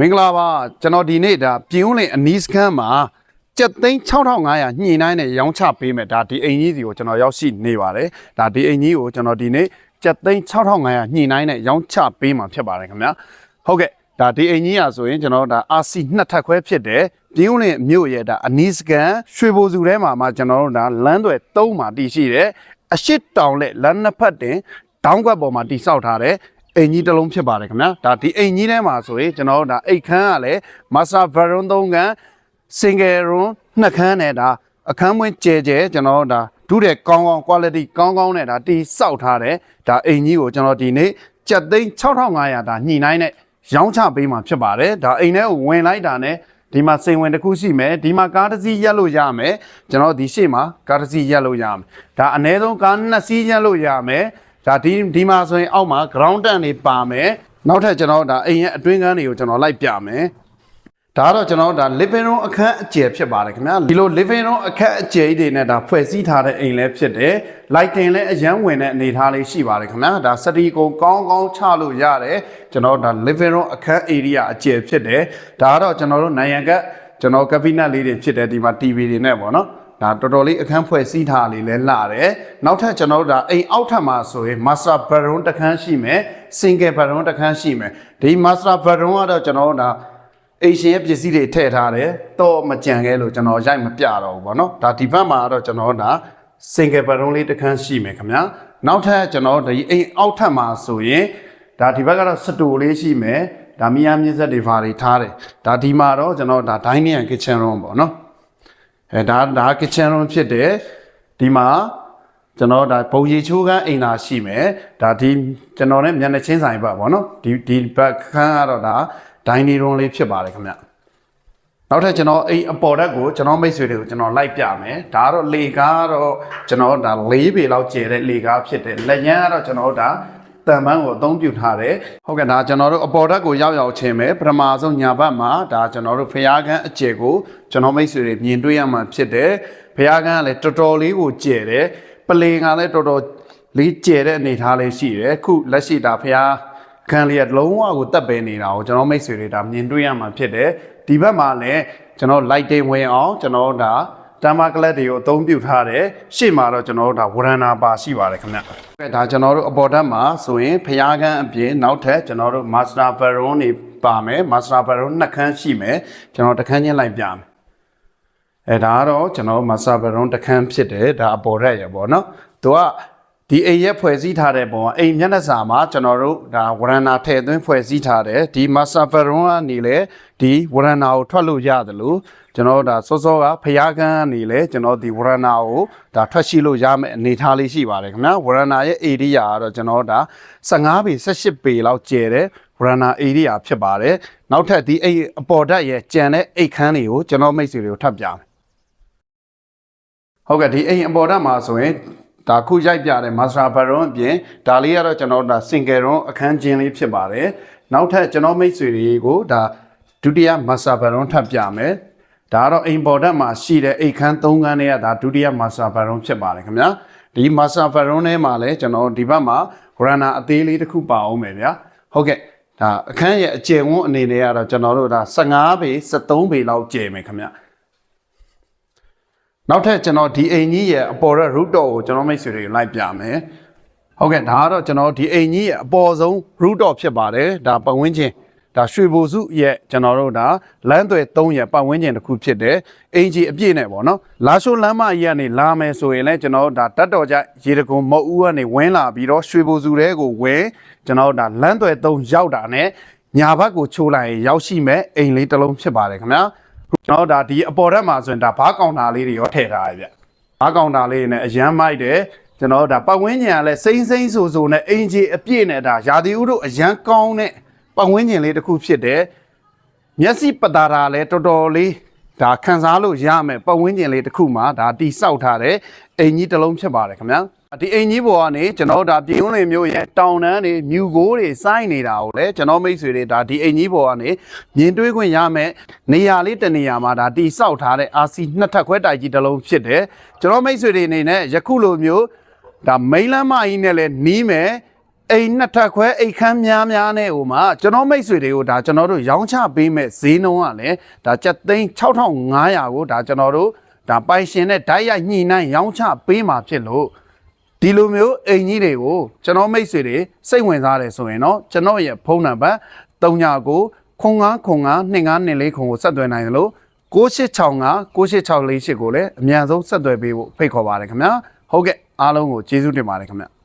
မင်္ဂလာပါကျွန်တော်ဒီနေ့ဒါပြင်ဦးလင်အနီးစခန်းမှာကြက်သိန်း6500ညှိနှိုင်းနဲ့ရောင်းချပေးမယ်ဒါဒီအိမ်ကြီးစီကိုကျွန်တော်ရောက်ရှိနေပါတယ်ဒါဒီအိမ်ကြီးကိုကျွန်တော်ဒီနေ့ကြက်သိန်း6500ညှိနှိုင်းနဲ့ရောင်းချပေးမှာဖြစ်ပါတယ်ခင်ဗျာဟုတ်ကဲ့ဒါဒီအိမ်ကြီးอ่ะဆိုရင်ကျွန်တော်ဒါ RC နှစ်ထပ်ခွဲဖြစ်တယ်ပြင်ဦးလင်မြို့ရဲ့ဒါအနီးစခန်းရွှေဘိုစုထဲမှာမှကျွန်တော်တို့ဒါလမ်းတွေ၃မှာတည်ရှိတယ်အရှိတောင်လက်လမ်းနှစ်ဖက်တင်တောင်းကွက်ပေါ်မှာတိဆောက်ထားတယ် အိမ်ကြီးတစ်လုံးဖြစ်ပါတယ်ခင်ဗျာဒါဒီအိမ်ကြီးထဲမှာဆိုရင်ကျွန်တော်တို့ဒါအိတ်ခမ်းကလည်း Master Veron 3ခန်း Single room နှစ်ခန်းနဲ့ဒါအခန်းမွင်းကျဲကျဲကျွန်တော်တို့ဒါဒုတဲ့ကောင်းကောင်း quality ကောင်းကောင်းနဲ့ဒါတိဆောက်ထားတယ်ဒါအိမ်ကြီးကိုကျွန်တော်ဒီနေ့ကြက်သိန်း6500ဒါညှိနှိုင်းနဲ့ရောင်းချပေးမှာဖြစ်ပါတယ်ဒါအိမ်ထဲကိုဝင်လိုက်တာနဲ့ဒီမှာစိန်ဝင်တစ်ခုရှိမယ်ဒီမှာကားတစ်စီးရက်လို့ရမယ်ကျွန်တော်ဒီရှေ့မှာကားတစ်စီးရက်လို့ရမယ်ဒါအနည်းဆုံးကားနှစ်စီးရက်လို့ရမယ် ဒါဒီဒီမှာဆိုရင်အောက်မှာ ground တန်တွေပါမယ်နောက်ထပ်ကျွန်တော်ဒါအိမ်ရဲ့အတွင်းကန်းတွေကိုကျွန်တော်လိုက်ပြမယ်ဒါကတော့ကျွန်တော်ဒါ living room အခန်းအကျယ်ဖြစ်ပါတယ်ခင်ဗျာဒီလို living room အခန်းအကျယ်ကြီးတွေနဲ့ဒါဖွဲ့စည်းထားတဲ့အိမ်လည်းဖြစ်တယ် lighting လည်းအရန်ဝင်တဲ့အနေအထားလေးရှိပါတယ်ခင်ဗျာဒါစတီကိုကောင်းကောင်းချလို့ရတယ်ကျွန်တော်ဒါ living room အခန်း area အကျယ်ဖြစ်တယ်ဒါကတော့ကျွန်တော်တို့နိုင်ရန်ကကျွန်တော် cabinet လေးတွေဖြစ်တယ်ဒီမှာ TV တွေနဲ့ပေါ့နော် ဒါတော်တော်လေးအခန်းဖွဲ့စည်းထားလေးလဲလာတယ်နောက်ထပ်ကျွန်တော်တို့ဒါအိမ်အောက်ထပ်မှာဆိုရင် master bedroom တစ်ခန်းရှိမယ် single bedroom တစ်ခန်းရှိမယ်ဒီ master bedroom ကတော့ကျွန်တော်တို့ဒါအိမ်ရှင်ရဲ့ပစ္စည်းတွေထည့်ထားတယ်တော့မကြံခဲလို့ကျွန်တော်ရိုက်မပြတော့ဘူးပေါ့နော်ဒါဒီဘက်မှာကတော့ကျွန်တော်တို့ဒါ single bedroom လေးတစ်ခန်းရှိမယ်ခင်ဗျာနောက်ထပ်ကျွန်တော်ဒီအိမ်အောက်ထပ်မှာဆိုရင်ဒါဒီဘက်ကတော့စတိုလေးရှိမယ်ဒါမီယာမြင့်ဆက်တွေဖာတွေထားတယ်ဒါဒီမှာတော့ကျွန်တော်ဒါ dining and kitchen room ပေါ့နော် အဲဒါဒါ kitchen room ဖြစ်တယ်ဒီမှာကျွန်တော်ဒါဘုံရီချိုးကန်းအိမ်သာရှိမယ်ဒါဒီကျွန်တော်နဲ့မျက်နှာချင်းဆိုင်ဘက်ပေါ့နော်ဒီဒီဘက်ခန်းကတော့ဒါ dining room လေးဖြစ်ပါတယ်ခင်ဗျနောက်ထပ်ကျွန်တော်အိမ်အပေါ်ဓာတ်ကိုကျွန်တော်မိတ်ဆွေတွေကိုကျွန်တော်လိုက်ပြမယ်ဒါကတော့လေကားကတော့ကျွန်တော်ဒါ၄ပေလောက်ကျယ်တဲ့လေကားဖြစ်တယ်လက်ရန်ကတော့ကျွန်တော်ဒါ တန်ပန်းကိုအသုံးပြုထားတယ်ဟုတ်ကဲ့ဒါကျွန်တော်တို့အပေါ်ဓာတ်ကိုရောက်ရောက်ချင်းပဲပထမဆုံးညာဘက်မှာဒါကျွန်တော်တို့ဖျားခန်းအကျယ်ကိုကျွန်တော်မိတ်ဆွေတွေမြင်တွေ့ရမှာဖြစ်တယ်ဖျားခန်းကလည်းတော်တော်လေးကိုကျယ်တယ်ပလင်ကလည်းတော်တော်လေးကျယ်တဲ့အနေအထားလေးရှိတယ်ခုလက်ရှိဒါဖျားခန်းလေးကလုံးဝကိုတက်ပယ်နေတာကိုကျွန်တော်မိတ်ဆွေတွေဒါမြင်တွေ့ရမှာဖြစ်တယ်ဒီဘက်မှာလည်းကျွန်တော် lighting ဝင်အောင်ကျွန်တော်ဒါ တမ်မာကလပ်တွေကိုအသုံးပြုထားတယ်ရှေ့မှာတော့ကျွန်တော်တို့ဒါဝရဏာပါရှိပါတယ်ခင်ဗျအဲဒါကျွန်တော်တို့အပေါ်ဓာတ်မှာဆိုရင်ဖျားခန်းအပြင်နောက်ထပ်ကျွန်တော်တို့ master baron တွေပါမယ် master baron နှစ်ခန်းရှိမယ်ကျွန်တော်တစ်ခန်းချင်းလိုက်ပြမယ်အဲဒါကတော့ကျွန်တော် master baron တစ်ခန်းဖြစ်တယ်ဒါအပေါ်ဓာတ်ရပေါ့နော်သူက ဒီအိမ်ရက်ဖွဲ့စည်းထားတဲ့ပုံကအိမ်မျက်နှာစာမှာကျွန်တော်တို့ဒါဝရဏာထည့်သွင်းဖွဲ့စည်းထားတယ်ဒီ master baron ကနေလေဒီဝရဏာကိုထွက်လို့ရတယ်လို့ကျွန်တော်ဒါစောစောကဖျားကန်းကနေလေကျွန်တော်ဒီဝရဏာကိုဒါထွက်ရှိလို့ရမယ့်အနေအထားလေးရှိပါတယ်ခင်ဗျာဝရဏာရဲ့ area ကတော့ကျွန်တော်ဒါ15ပေ18ပေလောက်ကျယ်တဲ့ဝရဏာ area ဖြစ်ပါတယ်နောက်ထပ်ဒီအိမ်အပေါ်ဓာတ်ရဲ့ကြံတဲ့အိတ်ခမ်းတွေကိုကျွန်တော်မိတ်ဆွေတွေကိုထပ်ပြမယ်ဟုတ်ကဲ့ဒီအိမ်အပေါ်ဓာတ်မှာဆိုရင် ဒါခုရိုက်ပြတဲ့ master baron အပြင်ဒါလေးကတော့ကျွန်တော်ဒါ single room အခန်းချင်းလေးဖြစ်ပါတယ်နောက်ထပ်ကျွန်တော်မိတ်ဆွေတွေကိုဒါဒုတိယ master baron ထပ်ပြမယ်ဒါကတော့အိမ်ပေါ်ဓာတ်မှာရှိတဲ့အိတ်ခမ်း၃ခန်းတွေကဒါဒုတိယ master baron ဖြစ်ပါတယ်ခင်ဗျာဒီ master baron ထဲမှာလည်းကျွန်တော်ဒီဘက်မှာ runner အသေးလေးတစ်ခုပါအောင်မယ်ဗျာဟုတ်ကဲ့ဒါအခန်းရဲ့အကျယ်ဝန်းအနေနဲ့ကတော့ကျွန်တော်တို့ဒါ15ပေ73ပေလောက်ကျယ်မယ်ခင်ဗျာ နောက်ထပ်ကျွန်တော်ဒီအိမ်ကြီးရဲ့အပေါ်ရဲ့ root တော်ကိုကျွန်တော်မိတ်ဆွေတွေကိုလိုက်ပြမယ်ဟုတ်ကဲ့ဒါကတော့ကျွန်တော်ဒီအိမ်ကြီးရဲ့အပေါ်ဆုံး root တော်ဖြစ်ပါတယ်ဒါပတ်ဝန်းကျင်ဒါရွှေဘိုစုရဲ့ကျွန်တော်တို့ဒါလမ်းသွယ်3ရဲ့ပတ်ဝန်းကျင်တစ်ခုဖြစ်တယ်အင်ဂျီအပြည့်နဲ့ပေါ့နော်လာရှိုးလမ်းမကြီးကနေလာမယ်ဆိုရင်လည်းကျွန်တော်တို့ဒါတတ်တော်ကြရေတကုံမုတ်ဦးကနေဝင်းလာပြီးတော့ရွှေဘိုစုတဲကိုဝင်ကျွန်တော်တို့ဒါလမ်းသွယ်3ရောက်တာနဲ့ညာဘက်ကိုချိုးလိုက်ရင်ရောက်ရှိမဲ့အိမ်လေးတစ်လုံးဖြစ်ပါတယ်ခင်ဗျာ ကျွန်တော်တို့ဒါဒီအပေါ်ဓာတ်မှာဆိုရင်ဒါဘားကောင်တာလေးတွေရောထည့်ထားရဗျဘားကောင်တာလေးနဲ့အရန်မိုက်တယ်ကျွန်တော်တို့ဒါပတ်ဝန်းကျင်ကလည်းစိမ့်စိမ့်ဆူဆူနဲ့အင်ဂျီအပြည့်နဲ့ဒါရာသီဥတုအရန်ကောင်းတဲ့ပတ်ဝန်းကျင်လေးတစ်ခုဖြစ်တယ်မျက်စိပတာရာလည်းတော်တော်လေး ဒါခံစားလို့ရမယ်ပတ်ဝန်းကျင်လေးတစ်ခုမှာဒါတိဆောက်ထားတဲ့အိမ်ကြီးတစ်လုံးဖြစ်ပါတယ်ခင်ဗျာဒီအိမ်ကြီးပေါ်ကနေကျွန်တော်ဒါပြည်ဦးလင်မျိုးရဲ့တောင်တန်းတွေမြူကိုးတွေစိုင်းနေတာကိုလည်းကျွန်တော်မိတ်ဆွေတွေဒါဒီအိမ်ကြီးပေါ်ကနေမြင်တွေ့ခွင့်ရမယ်နေရာလေးတစ်နေရာမှာဒါတိဆောက်ထားတဲ့ RC နှစ်ထပ်ခွဲတိုက်ကြီးတစ်လုံးဖြစ်တယ်ကျွန်တော်မိတ်ဆွေတွေအနေနဲ့ယခုလိုမျိုးဒါမိန်လမ်းမကြီးနဲ့လည်းနီးမယ် အိမ်နှစ်ထပ်ခွဲအိမ်ခန်းများများနဲ့ဟိုမှာကျွန်တော်မိတ်ဆွေတွေကိုဒါကျွန်တော်တို့ရောင်းချပေးမဲ့ဈေးနှုန်းကလည်းဒါကျပ်သိန်း6500ကိုဒါကျွန်တော်တို့ဒါပိုင်ရှင်နဲ့ဓာတ်ရိုက်ညှိနှိုင်းရောင်းချပေးမှာဖြစ်လို့ဒီလိုမျိုးအိမ်ကြီးတွေကိုကျွန်တော်မိတ်ဆွေတွေစိတ်ဝင်စားတယ်ဆိုရင်တော့ကျွန်တော်ရဲ့ဖုန်းနံပါတ်39ခု59952524ခုကိုဆက်သွယ်နိုင်တယ်လို့6865 6864ကိုလည်းအမြန်ဆုံးဆက်သွယ်ပေးဖို့ဖိတ်ခေါ်ပါတယ်ခင်ဗျာဟုတ်ကဲ့အားလုံးကိုကျေးဇူးတင်ပါတယ်ခင်ဗျာ